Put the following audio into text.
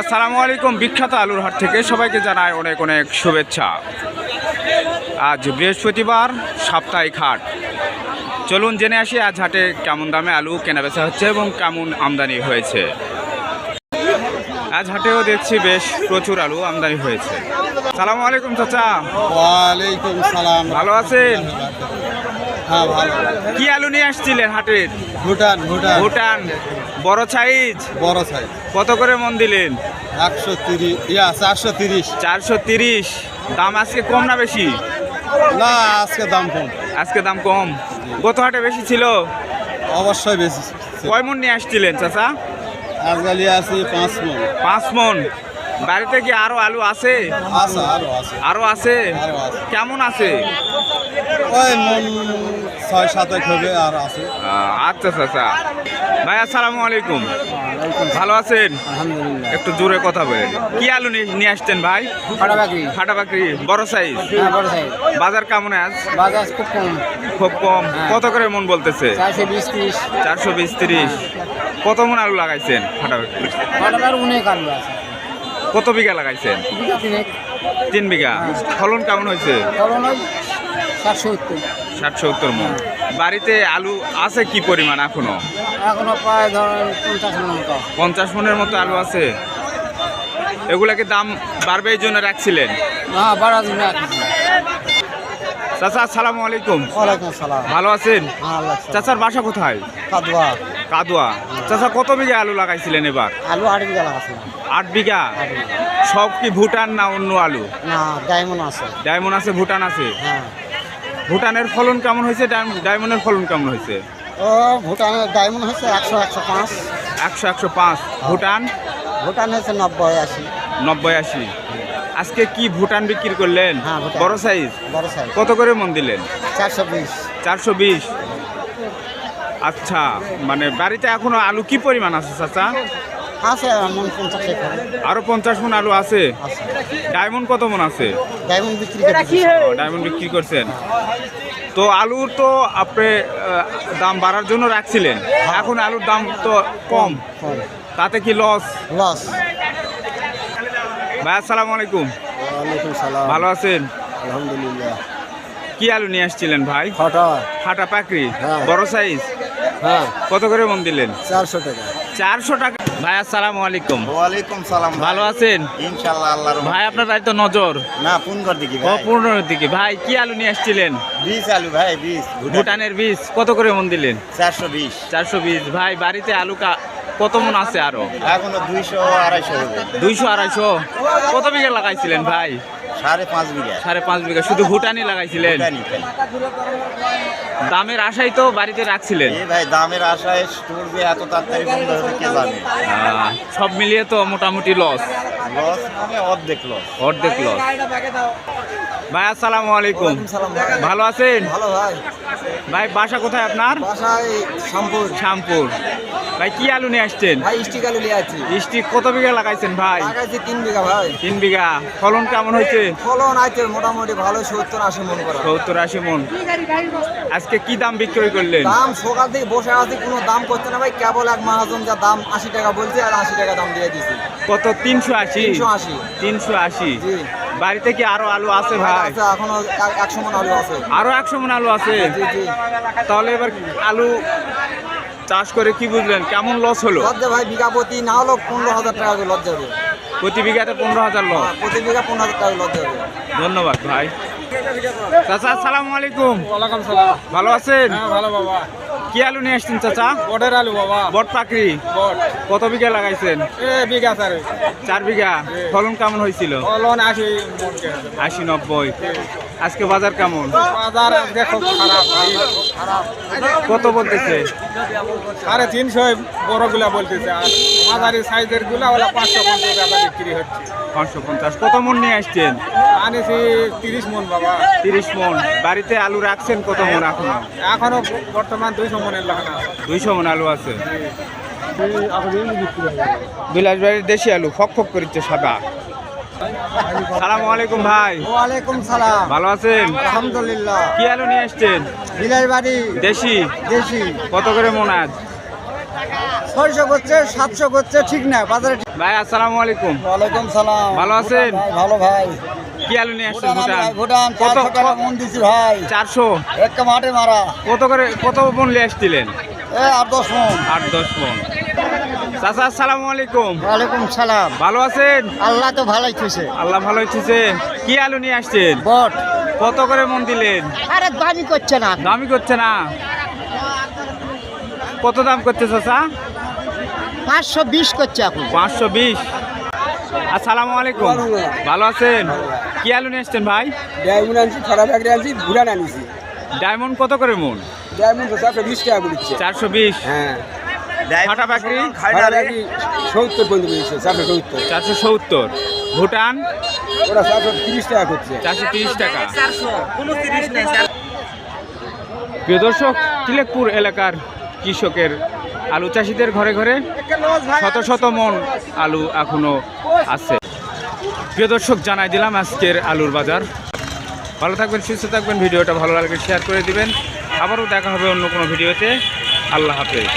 আসসালামু আলাইকুম বিখ্যাত আলুর হাট থেকে সবাইকে জানাই অনেক অনেক শুভেচ্ছা। আজ বৃহস্পতিবার সাপ্তাহিক হাট। চলুন জেনে আসি আজ হাটে কেমন দামে আলু কেনাবেচা হচ্ছে এবং কেমন আমদানি হয়েছে। আজ হাটেও দেখছি বেশ প্রচুর আলু আমদানি হয়েছে। সালামু আলাইকুম চাচা। ওয়ালাইকুম সালাম। ভালো আছেন? হ্যাঁ ভালো। কি আলু নিয়ে আসছিলেন হাটের? ভুটান ভুটান। ভুটান। বড় সাইজ বড় সাইজ কত করে মন দিলেন? একশো তিরিশ ইয়া চারশো তিরিশ। চারশো তিরিশ। দাম আজকে কম না বেশি? না আজকে দাম কম। আজকে দাম কম। গত হাটে বেশি ছিল? অবশ্যই বেশি কয় মন নিয়ে আসছিলেন চাচা? আজকালি আছে পাঁচ মন। পাঁচ মন। বাড়িতে কি আরও আলু আছে? আছে আরও আছে। আরও আছে? আরও আছে। কেমন আছে? ওই মন ছয় সাতেক হবে আর আছে। আহ, আচ্ছা চাচা ভাই আসসালামু আলাইকুম। ভালো আছেন? আলহামদুলিল্লাহ। একটু জোরে কথা বলেন। কি আলু নিয়ে- নিয়ে আসছেন ভাই? ফাটাবাকি ফাটা বাকরি বড় সাইজ হ্যাঁ বড় সাইজ বাজার কেমন আজ বাজার খুব কম। খুব কম। কত করে মন বলতেছে? চারশো বিশ ত্রিশ। চারশো বিশ তিরিশ। কত মন আলু লাগাইছেন ফাটা বাকরি? ফাটাবার অনেক আলু আছে। কত বিঘা লাগাইছেন? তিন বিঘা। ফলন কেমন হয়েছে? ফলন সাতশো উত্তর ষাট সত্তর মন। বাড়িতে আলু আছে কি পরিমাণ এখনও? এখনও প্রায় ধরেন পঞ্চাশ মন মতো। পঞ্চাশ মনের মতো আলু আছে। এগুলাকে দাম বাড়বে এই জন্য রাখছিলেন? চাচা আসসালামু আলাইকুম। ওয়ালাইকুম ভালো আছেন? হ্যাঁ চাচার বাসা কোথায়? কাদুয়া। কাদুয়া। চাচা কত বিঘা আলু লাগাইছিলেন এবার? আলু আট বিঘা লাগাছে। আট বিঘা। সব কি ভুটান না অন্য আলু? না ডায়মন্ড আছে। ডায়মন্ড আছে ভুটান আছে? হ্যাঁ। ভুটানের ফলন কেমন হয়েছে? ডায়ম- ডায়মন্ডের ফলন কেমন হয়েছে? ও ভুটানের ডায়মন্ড হচ্ছে একশো একশো পাঁচ। একশো একশো পাঁচ। ভুটান? ভুটান হচ্ছে নব্বই আশি। নব্বই আশি। আজকে কি ভুটান বিক্রি করলেন? হ্যাঁ। বড় সাইজ? বড় সাইজ। কত করে মন দিলেন? চারশো বিশ। চারশো বিশ। আচ্ছা মানে বাড়িতে এখনও আলু কি পরিমাণ আছে চাচা? আছে এমন পঞ্চাশ একর আরও পঞ্চাশ মন আলু আছে। ডায়মন্ড কত মন আছে? ডায়মন্ড বিক্রি। ডায়মন্ড বিক্রি করছেন। তো আলুর তো আপনি দাম বাড়ার জন্য রাখছিলেন। এখন আলুর দাম তো কম। তাতে কি লস লস ভাই আসসালামু আলাইকুম। ওয়ালাইকুম সালাম। ভালো আছেন? আলহামদুলিল্লাহ। কি আলু নিয়ে আসছিলেন ভাই? ফটো ফাটা পাকড়ি। হ্যাঁ। বড় সাইজ হ্যাঁ। কত করে মন দিলেন? চারশো টাকা। চারশো টাকা। ভাই আসসালামু আলাইকুম। ওয়ালাইকুম সালাম ভালো আছেন? ইনশাল্লাহ আল্লাহর রহমতে। ভাই আপনার বাড়ি তো নজর? না পুনগর দিকে ও ভাই। পনেরোর দিকে। ভাই কি আলু নিয়ে আসছিলেন? বিশ আলু ভাই বিশ ভুটানের বীজ। কত করে মন দিলেন? চারশো বিশ। চারশো বীজ ভাই বাড়িতে আলু কা কত মন আছে আরও? এখনও দুইশো আড়াইশো হবে। দুইশো আড়াইশো? কত বিঘা লাগাইছিলেন ভাই? সাড়ে পাঁচ বিঘা। সাড়ে পাঁচ বিঘা। শুধু ভুটানি লাগাইছিলেন? দামের আশাই তো বাড়িতে রাখছিলেন। ভাই দামের আশায় স্টোর যে এত তাড়াতাড়ি বন্ধ হবে কে জানে? সব মিলিয়ে তো মোটামুটি লস লস মানে অর্ধেক লস অর্ধেক লস ভাই আসসালামু আলাইকুম। ভালো আছেন? ভালো ভাই। ভাই বাসা কোথায় আপনার? বাসায় শ্যামপুর শ্যামপুর ভাই কি আলু নিয়ে আসছেন? ভাই স্টিক আলু নিয়ে আছি স্টিক কত বিঘা লাগাইছেন ভাই? লাগাইছি তিন বিঘা ভাই। তিন বিঘা। ফলন কেমন হয়েছে? ফলন আছে মোটামুটি ভালো সত্তর আশি মন করা। সত্তর আশি মন। আজকে কি দাম বিক্রয় করলেন? দাম সকাল থেকে বসে আছি কোনো দাম করছে না ভাই। কেবল এক মাহাজন যা দাম আশি টাকা বলছে আর আশি টাকা দাম দিয়ে দিছি কত? তিনশো আশি? তিনশো আশি। তিনশো আশি। জি। বাড়িতে কি আরও আলু আছে ভাই? এখনও এক- একশো মন আলু আছে। আরও একশো মন আলু আছে? জি জি। তাহলে এবার আলু চাষ করে কি বুঝলেন? কেমন লস হলো? লজ্জা ভাই বিঘা প্রতি না হলেও পনেরো হাজার টাকা করে লজ্জা হবে। প্রতি বিঘাতে পনেরো হাজার লস প্রতি বিঘা পনেরো হাজার টাকা লজ্জা হবে। ধন্যবাদ ভাই। চাচা আসসালামু আলাইকুম। ওয়ালাইকুম সালাম। ভালো আছেন? ভালো বাবা। কি আলু নিয়ে আসছেন চাচা? বটের আলু বাবা। বট পাকড়ি? বট। কত বিঘা লাগাইছেন? এ বিঘা স্যার চার বিঘা। ফলন কেমন হয়েছিল? ফলন আশি আশি নব্বই। আজকে বাজার কেমন? বাজার দেখো খারাপ খারাপ। কত বলতেছে? সাড়ে তিনশো বড়গুলা বলতেছে আর মাঝারি সাইজেরগুলা ওলা পাঁচশো পঞ্চাশ টাকা বিক্রি হচ্ছে। পাঁচশো পঞ্চাশ। কত মন নিয়ে আসছেন? আনিছি তিরিশ মন বাবা। তিরিশ মন। বাড়িতে আলু রাখছেন কত মন এখনও? এখনও বর্তমান দুইশো মনের লাগানো দুইশো মন আলু আছে। বিলাসবাড়ির দেশি আলু ফক ফক করিচ্ছে সাদা। সালাম আলাইকুম ভাই। ওয়ালাইকুম সালাম। ভালো আছেন? আলহামদুলিল্লাহ। কি আলু নিয়ে আসছেন বিলাই বাড়ি। দেশি? দেশি। কত করে মন আজ? ছয়শো করছে সাতশো করছে ঠিক না বাজারে ভাই আসসালামু আলাইকুম। ওয়ালাইকুম সালাম। ভালো আছেন? ভালো ভাই। কি আলু নিয়ে আসছেন ভুটান ভুটান? কত টাকা মন দিছি ভাই। মাঠে মারা। কত করে কত মন নিয়ে আসছিলেন এ আট দশ মন। আট দশ মন। চাচা আসসালামু আলাইকুম। ওয়ালাইকুম সালাম। ভালো আছেন? আল্লাহ তো ভালোই খুশি আল্লাহ ভালো হচ্ছে কি আলু নিয়ে আসছেন? বট। কত করে মন দিলেন? আরে দামি করছে না। দামি করছে না? কত দাম করছে চাচা? পাঁচশো বিশ করছে এখন। পাঁচশো বিশ। আসসালামু আলাইকুম। ভালো আছেন? কি আলু নিয়ে আসছেন ভাই? ডায়মন্ড আনছি খারাপ একটা আনছি ভুটান আনিছি। ডায়মন্ড কত করে মন? ডায়মন্ড চারশো বিশ টাকা বলিচ্ছে চারশো বিশ। হ্যাঁ। ফাটা সত্তর পর্যন্ত চারশো সত্তর। চারশো সত্তর। ভুটান? চারশো তিরিশ টাকা করছে। চারশো তিরিশ টাকা। প্রিয় দর্শক তিলেকপুর এলাকার কৃষকের আলু চাষিদের ঘরে ঘরে শত শত মন আলু এখনও আছে। প্রিয় দর্শক জানাই দিলাম আজকের আলুর বাজার। ভালো থাকবেন সুস্থ থাকবেন ভিডিওটা ভালো লাগলে শেয়ার করে দিবেন। আবারও দেখা হবে অন্য কোনো ভিডিওতে। আল্লাহ হাফেজ।